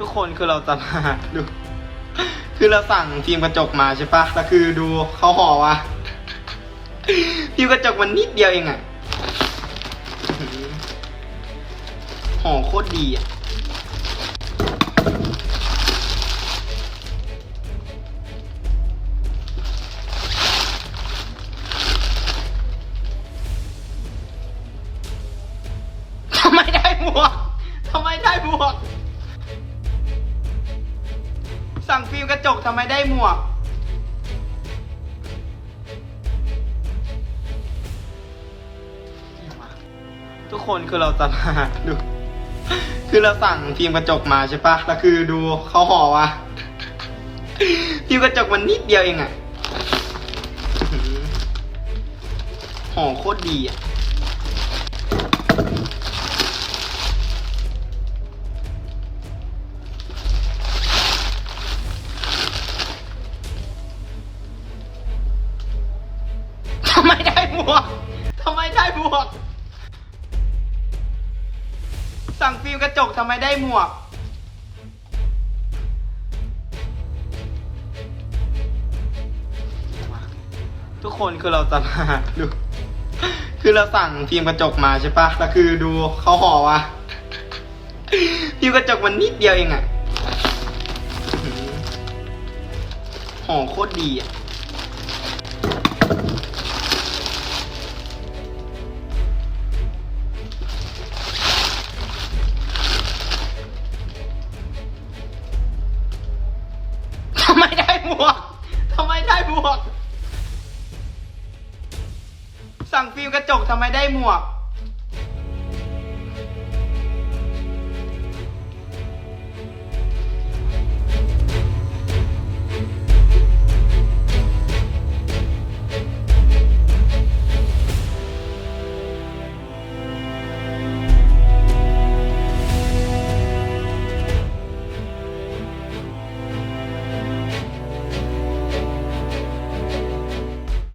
ทุกคนคือเราจะมาดู คือเราสั่งฟิล์มกระจกมาใช่ปะแล้วคือดูเขาห่อวะฟิล์มกระจกมันนิดเดียวเองอะห่อโคตรดีอะทำไมได้หมวกทำไมได้หมวก สั่งฟิล์มกระจกทำไมได้หมวก ทุกคนคือเราจะมาดู คือเราสั่งฟิล์มกระจกมาใช่ปะแล้วคือดูเขาห่อวะฟิล์มกระจกมันนิดเดียวเองอะห่อโคตรดีอะ หมวกทำไมได้หมวก สั่งฟิล์มกระจกทำไมได้หมวก ทุกคนคือเราจะมาดูคือเราสั่งฟิล์มกระจกมาใช่ปะแล้วคือดูเขาห่อวะฟิล์มกระจกมันนิดเดียวเองอะห่อโคตรดีอะำไมได้หมวกทำไมได้หมวก สั่งฟิล์มกระจกทำไมได้หมวก